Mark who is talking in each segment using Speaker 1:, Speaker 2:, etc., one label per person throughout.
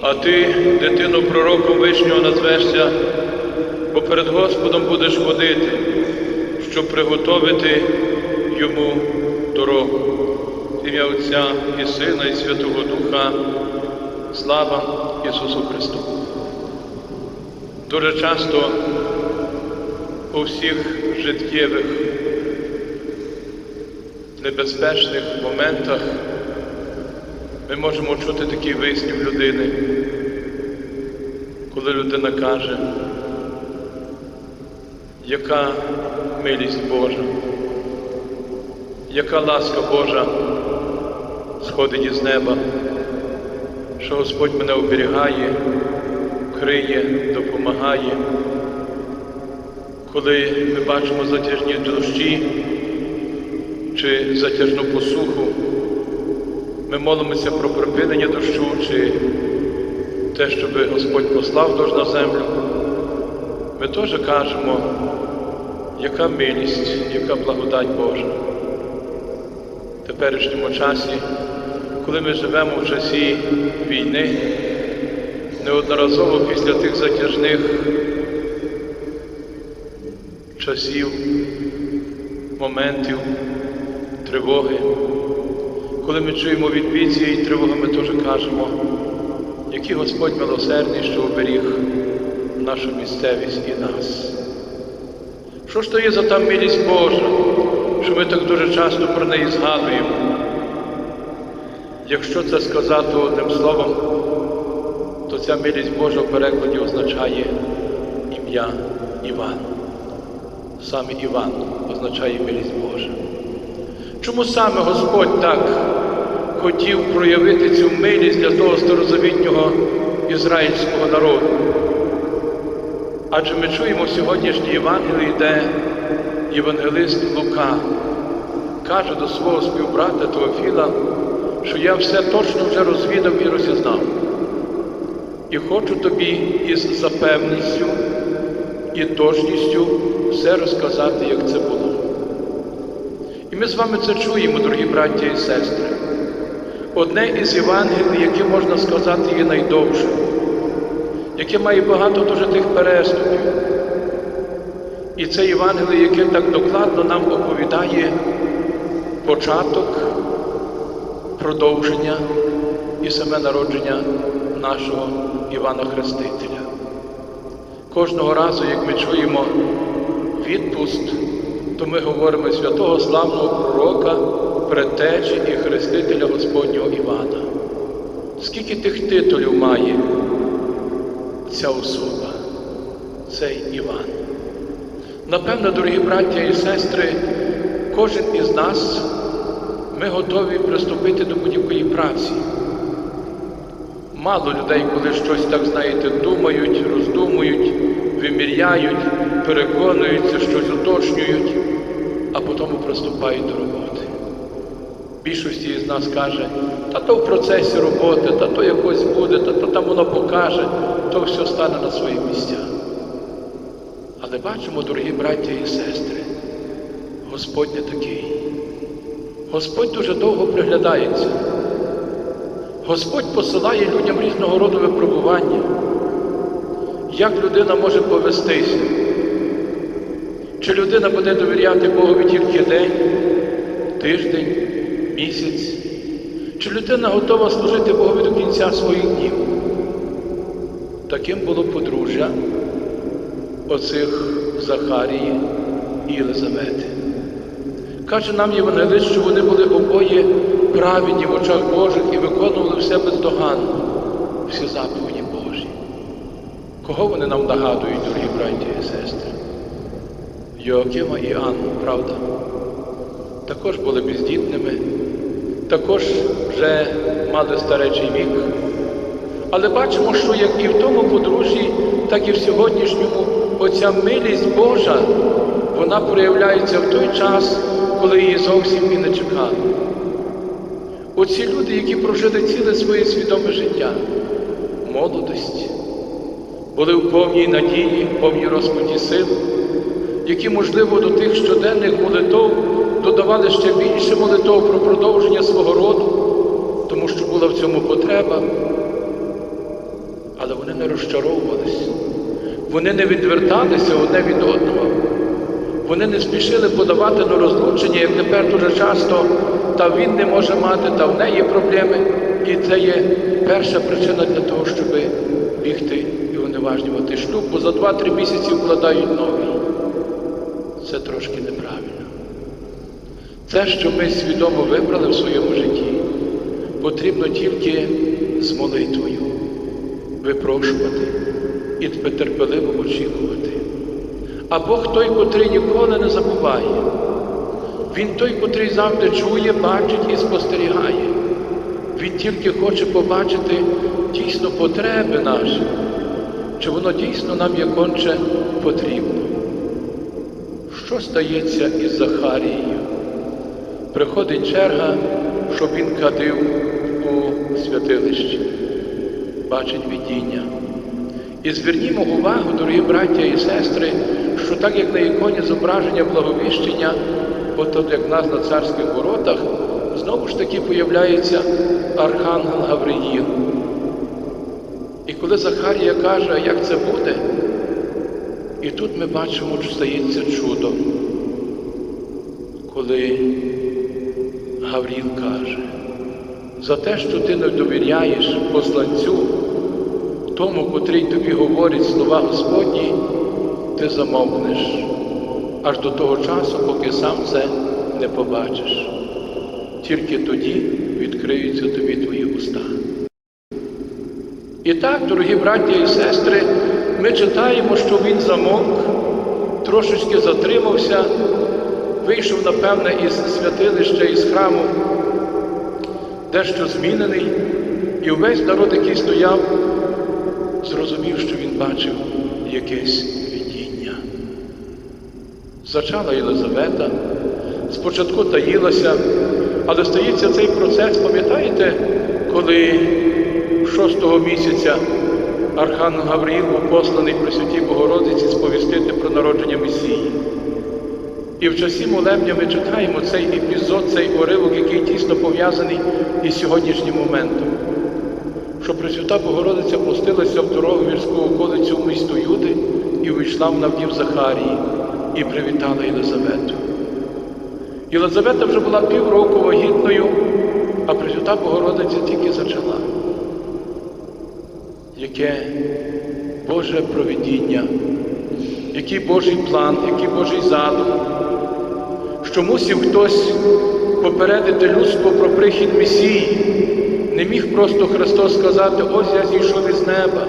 Speaker 1: А ти, дитину пророком вишнього назвешся, бо перед Господом будеш ходити, щоб приготовити йому дорогу. Ім'я Отця і Сина, і Святого Духа. Слава Ісусу Христу. Дуже часто у всіх життєвих небезпечних моментах ми можемо чути такий вислів людини, коли людина каже, яка милість Божа, яка ласка Божа сходить із неба, що Господь мене оберігає, криє, допомагає. Коли ми бачимо затяжні дощі чи затяжну посуху, ми молимося про припинення дощу чи те, щоб Господь послав дощ на землю. Ми теж кажемо, яка милість, яка благодать Божа. В теперішньому часі, коли ми живемо в часі війни, неодноразово після тих затяжних часів, моментів, тривоги, коли ми чуємо відбій цієї тривоги, ми теж кажемо, який Господь милосердний, що оберіг нашу місцевість і нас. Що ж то є за та милість Божа, що ми так дуже часто про неї згадуємо? Якщо це сказати одним словом, то ця милість Божа в перекладі означає ім'я Іван. Саме Іван означає милість Божа. Чому саме Господь так хотів проявити цю милість для того старозавітнього ізраїльського народу? Адже ми чуємо сьогоднішній Євангелії, де євангелист Лука каже до свого співбрата Теофіла, що я все точно вже розвідав і розізнав. І хочу тобі із запевністю і точністю все розказати, як це було. І ми з вами це чуємо, дорогі браття і сестри. Одне із Євангелій, яке можна сказати, є найдовше, яке має багато дуже тих переступів. І це Євангеліє, яке так докладно нам оповідає початок, продовження і саме народження нашого Івана Хрестителя. Кожного разу, як ми чуємо відпуст, то ми говоримо святого славного пророка, предтечі і хрестителя Господнього Івана. Скільки тих титулів має ця особа, цей Іван? Напевно, дорогі браття і сестри, кожен із нас ми готові приступити до будь-якої праці. Мало людей, коли щось так, знаєте, думають, роздумують, виміряють, переконуються, щось уточнюють, а потім приступають до роботи. Більшості з нас каже, та то в процесі роботи, та то якось буде, та то там воно покаже, то все стане на свої місця. Але бачимо, дорогі браття і сестри, Господь не такий. Господь дуже довго приглядається. Господь посилає людям різного роду випробування, як людина може повестися, чи людина буде довіряти Богові тільки день, тиждень, місяць, чи людина готова служити Богові до кінця своїх днів. Таким було подружжя оцих Захарії і Єлизавети. Каже нам Євангелист, що вони були обоє праведні в очах Божих і виконували все бездоганно, всі заповіді Божі. Кого вони нам нагадують, дорогі браті і сестри? Йоакима і Анну, правда? Також були бездітними, також вже мали старечий вік. Але бачимо, що як і в тому подружжі, так і в сьогоднішньому оця милість Божа, вона проявляється в той час, коли її зовсім і не чекали. Оці люди, які прожили ціле своє свідоме життя, молодость, були в повній надії, в повній розпуті сил, які, можливо, до тих щоденних молитов додавали ще більше молитов про продовження свого роду, тому що була в цьому потреба. розчаровувалися. Вони не відверталися одне від одного. Вони не спішили подавати на розлучення, як тепер дуже часто, та він не може мати, та в неї проблеми. І це є перша причина для того, щоб бігти і уневажнювати шлюб, бо за 2-3 місяці вкладають новий. Це трошки неправильно. Це, що ми свідомо вибрали в своєму житті, потрібно тільки з молитвою випрошувати і терпеливо очікувати. А Бог той, котрий ніколи не забуває. Він той, котрий завжди чує, бачить і спостерігає. Він тільки хоче побачити дійсно потреби наші, чи воно дійсно нам є конче потрібно. Що стається із Захарією? Приходить черга, щоб він кадив у святилищі, бачить видіння. І звернімо увагу, дорогі браття і сестри, що так як на іконі зображення благовіщення, от як нас на царських воротах, знову ж таки появляється Архангел Гавриїл. І коли Захарія каже, як це буде, і тут ми бачимо, що стається чудо, коли Гавріл каже, за те, що ти не довіряєш посланцю, тому, котрий тобі говорить слова Господні, ти замовкнеш аж до того часу, поки сам це не побачиш. Тільки тоді відкриються тобі твої уста. І так, дорогі браття і сестри, ми читаємо, що він замовк, трошечки затримався, вийшов, напевне, із святилища, із храму, дещо змінений, і увесь народ, який стояв, зрозумів, що він бачив якесь видіння. Зачала Єлизавета, спочатку таїлася, але стається цей процес, пам'ятаєте, коли шостого місяця Архангел Гавриїл був посланий при Святій Богородиці сповістити про народження Месії. І в часі молебня ми читаємо цей епізод, цей уривок, який тісно пов'язаний із сьогоднішнім моментом. Що Пресвята Богородиця пустилася в дорогу гірську околицю в місто Юди і увійшла в навдів Захарії і привітала Єлизавету. Єлизавета вже була півроку вагітною, а Пресвята Богородиця тільки зачала. Яке Боже провидіння, який Божий план, який Божий задум, що мусив хтось попередити людство про прихід Месії. Не міг просто Христос сказати, ось я зійшов із неба,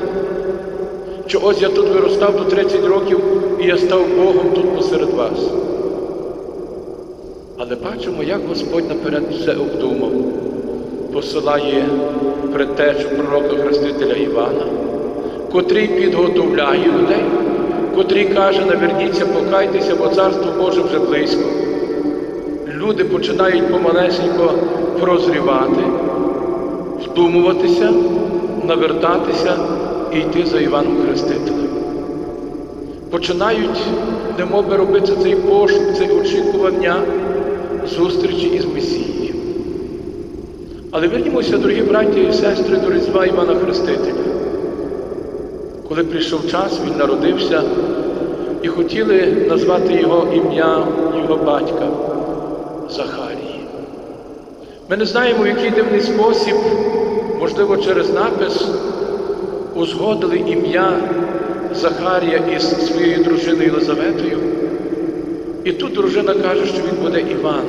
Speaker 1: чи ось я тут виростав до 30 років і я став Богом тут посеред вас. Але бачимо, як Господь наперед все обдумав, посилає предтечу пророка Хрестителя Івана, котрий підготовляє людей, котрий каже, наверніться, покайтеся, бо Царство Боже вже близько. Люди починають помалесенько прозрівати, вдумуватися, навертатися і йти за Іваном Хрестителем. Починають, немоби робити цей пошук, це очікування зустрічі із Месією. Але вернімося, дорогі браті і сестри, до Різдва Івана Хрестителя. Коли прийшов час, він народився і хотіли назвати його ім'я його батька Захарії. Ми не знаємо, в який дивний спосіб, можливо, через напис узгодили ім'я Захарія із своєю дружиною Єлизаветою. І тут дружина каже, що він буде Іван.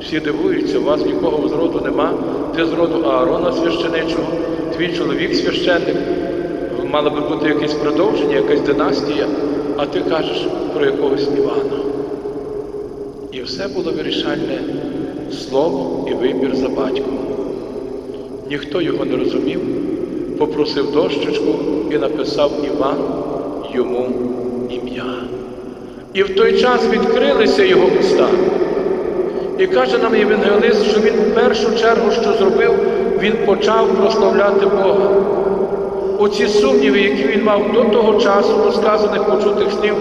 Speaker 1: Всі дивуються, у вас нікого з роду нема, ти з роду Аарона священичого, твій чоловік священник. Мало би бути якесь продовження, якась династія, а ти кажеш про якогось Івана. І все було вирішальне слово і вибір за батьком. Ніхто його не розумів, попросив дощечку і написав Іван йому ім'я. І в той час відкрилися його уста. І каже нам Євангелист, що він в першу чергу, що зробив, він почав прославляти Бога. Оці сумніви, які він мав до того часу, розказаних почутих слів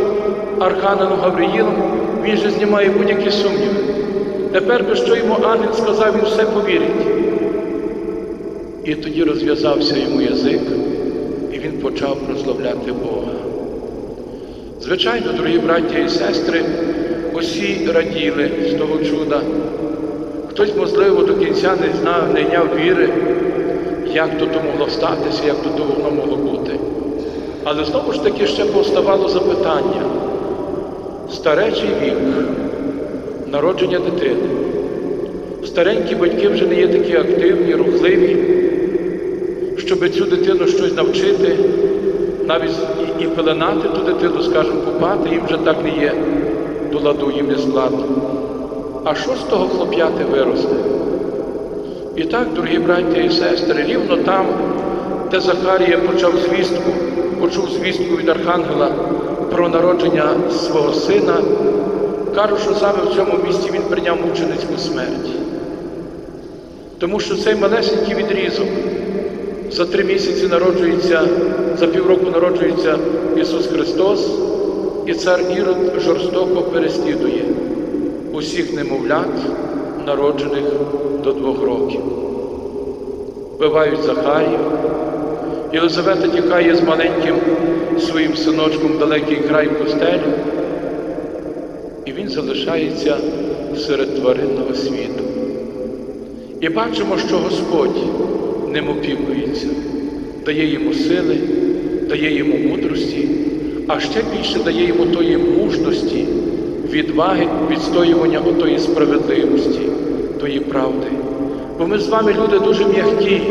Speaker 1: Архангелом Гавриїлом, він же знімає будь-які сумніви. Тепер би що йому ангел сказав, він все повірить. І тоді розв'язався йому язик, і він почав прославляти Бога. Звичайно, дорогі браття і сестри, усі раділи з того чуда. Хтось, можливо, до кінця не знав, не йняв віри, як то могло статися, як то воно могло бути. Але знову ж таки ще поставало запитання. Старечий вік, народження дитини. Старенькі батьки вже не є такі активні, рухливі, щоб цю дитину щось навчити, навіть і, і пеленати ту дитину, скажімо, купати, їм вже так не є, до ладу їм не складно. А що з того хлоп'яти виросте? І так, дорогі браття і сестри, рівно там, де Захарія почав звістку, почув звістку від Архангела про народження свого сина, кажуть, що саме в цьому місці він прийняв мученицьку смерть. Тому що цей малесенький відрізок за три місяці народжується, за півроку народжується Ісус Христос, і цар Ірод жорстоко переслідує усіх немовлят, народжених до двох років. Вбивають Захарію, Єлизавета тікає з маленьким своїм синочком в далекий край пустелю, і він залишається серед тваринного світу. І бачимо, що Господь ним опікується, дає йому сили, дає йому мудрості, а ще більше дає йому тої мужності, відваги, відстоювання отої справедливості, тої правди. Бо ми з вами люди дуже м'які.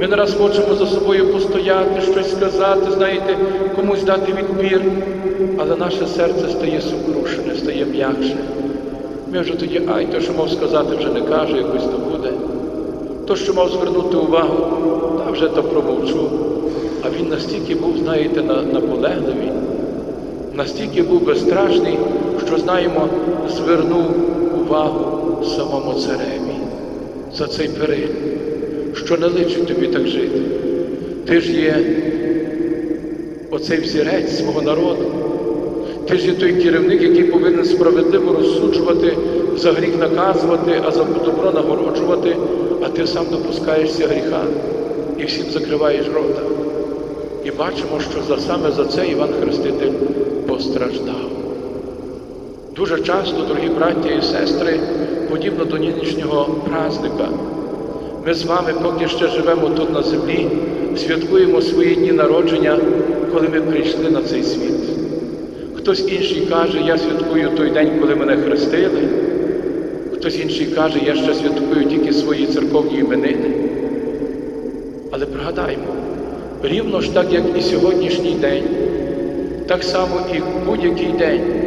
Speaker 1: Ми не раз хочемо за собою постояти, щось сказати, знаєте, комусь дати відбір, але наше серце стає сукрушене, стає м'якше. Ми вже тоді, ай, то, що мав сказати, вже не каже, якось то буде. То, що мав звернути увагу, та вже то промовчу. А він настільки був, знаєте, наполегливий, настільки був безстрашний, що знаємо, звернув увагу самому цареві за цей перель, що не личить тобі так жити. Ти ж є оцей взірець свого народу. Ти ж є той керівник, який повинен справедливо розсуджувати, за гріх наказувати, а за добро нагороджувати, а ти сам допускаєшся гріха і всім закриваєш рота. І бачимо, що за, саме за це Іван Хреститель постраждав. Дуже часто, дорогі браття і сестри, подібно до нинішнього праздника, ми з вами, поки ще живемо тут на землі, святкуємо свої дні народження, коли ми прийшли на цей світ. Хтось інший каже, я святкую той день, коли мене хрестили, хтось інший каже, я ще святкую тільки свої церковні іменини. Але пригадаймо, рівно ж так, як і сьогоднішній день, так само і будь-який день.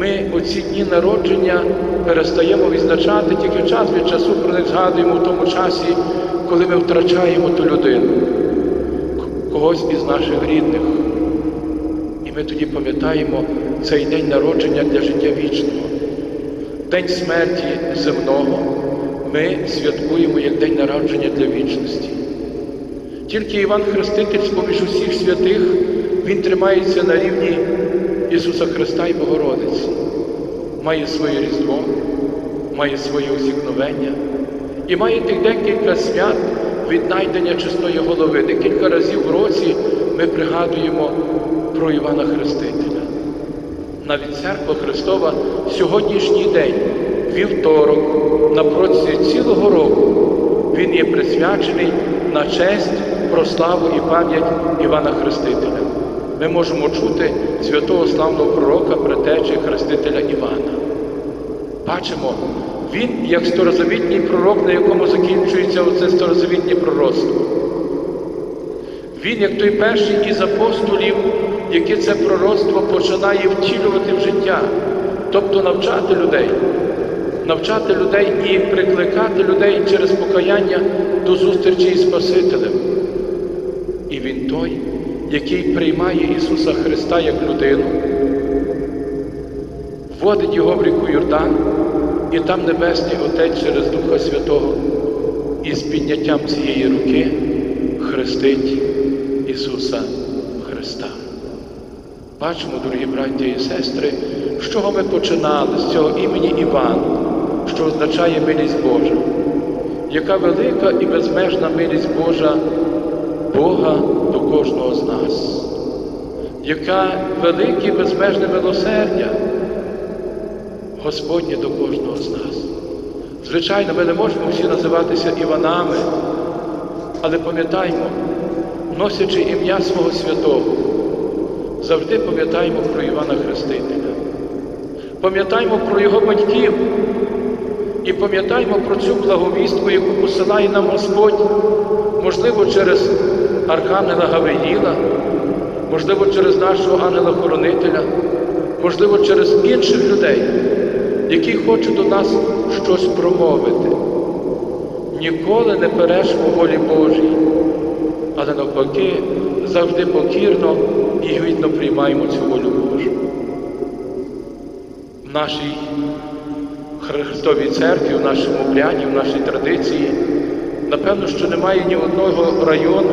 Speaker 1: Ми оці дні народження перестаємо відзначати тільки час від часу, про них згадуємо в тому часі, коли ми втрачаємо ту людину, когось із наших рідних. І ми тоді пам'ятаємо цей день народження для життя вічного. День смерті земного ми святкуємо як день народження для вічності. Тільки Іван Хреститель, з-поміж усіх святих, він тримається на рівні Ісуса Христа і Богородиці, має своє Різдво, має своє усікновення і має тих декілька свят віднайдення чесної голови. Декілька разів в році ми пригадуємо про Івана Хрестителя. Навіть церква Христова сьогоднішній день, вівторок, на протязі цілого року, він є присвячений на честь, прославу і пам'ять Івана Хрестителя. Ми можемо чути святого славного пророка, предтечі Хрестителя Івана. Бачимо, він як старозавітній пророк, на якому закінчується оце старозавітнє пророцтво. Він, як той перший із апостолів, який це пророцтво починає втілювати в життя, тобто навчати людей, навчати людей і прикликати людей через покаяння до зустрічі із Спасителем. І він той, який приймає Ісуса Христа як людину, вводить Його в ріку Йордан, і там Небесний Отець через Духа Святого із підняттям цієї руки хрестить Ісуса Христа. Бачимо, дорогі браття і сестри, з чого ми починали, з цього імені Іван, що означає милість Божа, яка велика і безмежна милість Божа Бога до кожного з нас, яка велике безмежне милосердя Господнє до кожного з нас. Звичайно, ми не можемо всі називатися Іванами, але пам'ятаймо, носячи ім'я свого святого, завжди пам'ятаємо про Івана Хрестителя. Пам'ятаємо про його батьків і пам'ятаємо про цю благовістку, яку посилає нам Господь, можливо, через Архангела Гавриїла, можливо, через нашого ангела-хоронителя, можливо, через інших людей, які хочуть до нас щось промовити. Ніколи не перешмо волі Божій, але навпаки, завжди покірно і гідно приймаємо цю волю Божу. В нашій Христовій церкві, в нашому обряді, в нашій традиції, напевно, що немає ні одного району,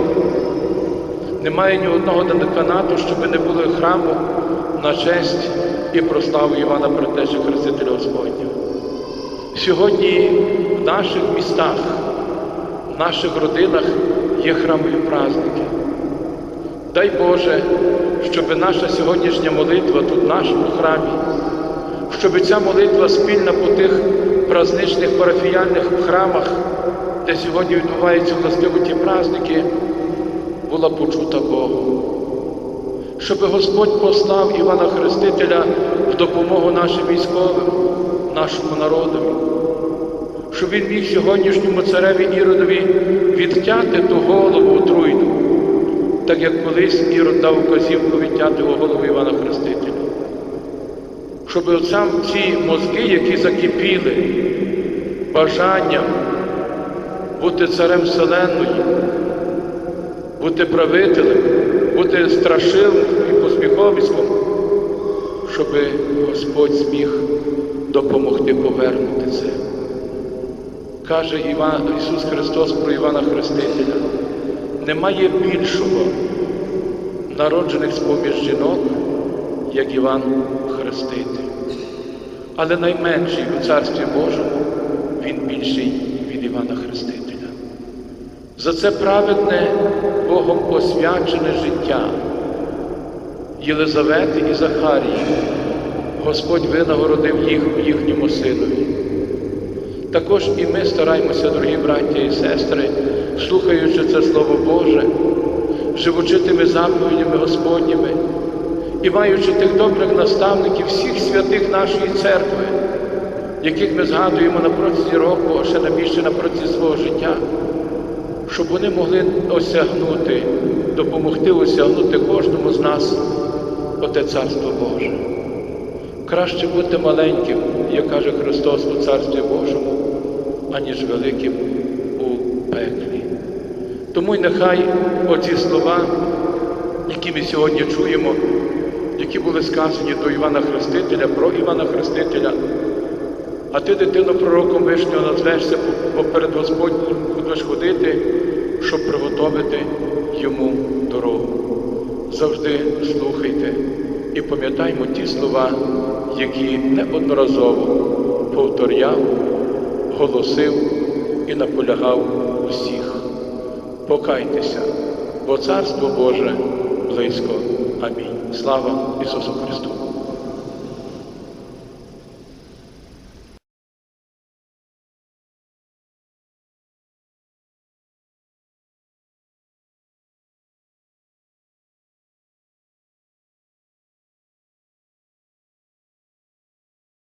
Speaker 1: немає ні одного деканату, щоб не було храму на честь і прославу Івана Предтечі Хрестителя Господнього. Сьогодні в наших містах, в наших родинах є храмові праздники. Дай Боже, щоб наша сьогоднішня молитва тут в нашому храмі, щоб ця молитва спільна по тих праздничних парафіяльних храмах, де сьогодні відбуваються властиво ті праздники, була почута Богом. Щоб Господь послав Івана Хрестителя в допомогу нашим військовим, нашому народові, щоб він міг сьогоднішньому цареві Іродові відтяти ту голову отруйну, так як колись Ірод дав вказівку відтяти голову Івана Хрестителя. Щоб сам ці мозки, які закипіли бажанням бути царем Вселенної, бути правителем, бути страшилом і посміховиськом, щоб Господь зміг допомогти повернути це. Каже Іван, Ісус Христос про Івана Хрестителя, немає більшого народжених з-поміж жінок, як Іван Хреститель. Але найменший у Царстві Божому він більший від Івана Хрестителя. За це праведне Богом освячене життя Єлизавети і Захарії Господь винагородив їх їхньому синові. Також і ми стараємося, дорогі браття і сестри, слухаючи це Слово Боже, живучи тими заповідями Господніми і маючи тих добрих наставників всіх святих нашої церкви, яких ми згадуємо на протязі року, а ще на більше на протязі свого життя, щоб вони могли осягнути, допомогти осягнути кожному з нас оте Царство Боже. Краще бути маленьким, як каже Христос у Царстві Божому, аніж великим у пеклі. Тому й нехай оці слова, які ми сьогодні чуємо, які були сказані до Івана Хрестителя, про Івана Хрестителя, а ти, дитино, пророком вишнього назвешся поперед Господнім будеш ходити, щоб приготовити йому дорогу. Завжди слухайте і пам'ятаймо ті слова, які неодноразово повторяв, голосив і наполягав усіх. Покайтеся, бо Царство Боже близько. Амінь. Слава Ісусу Христу!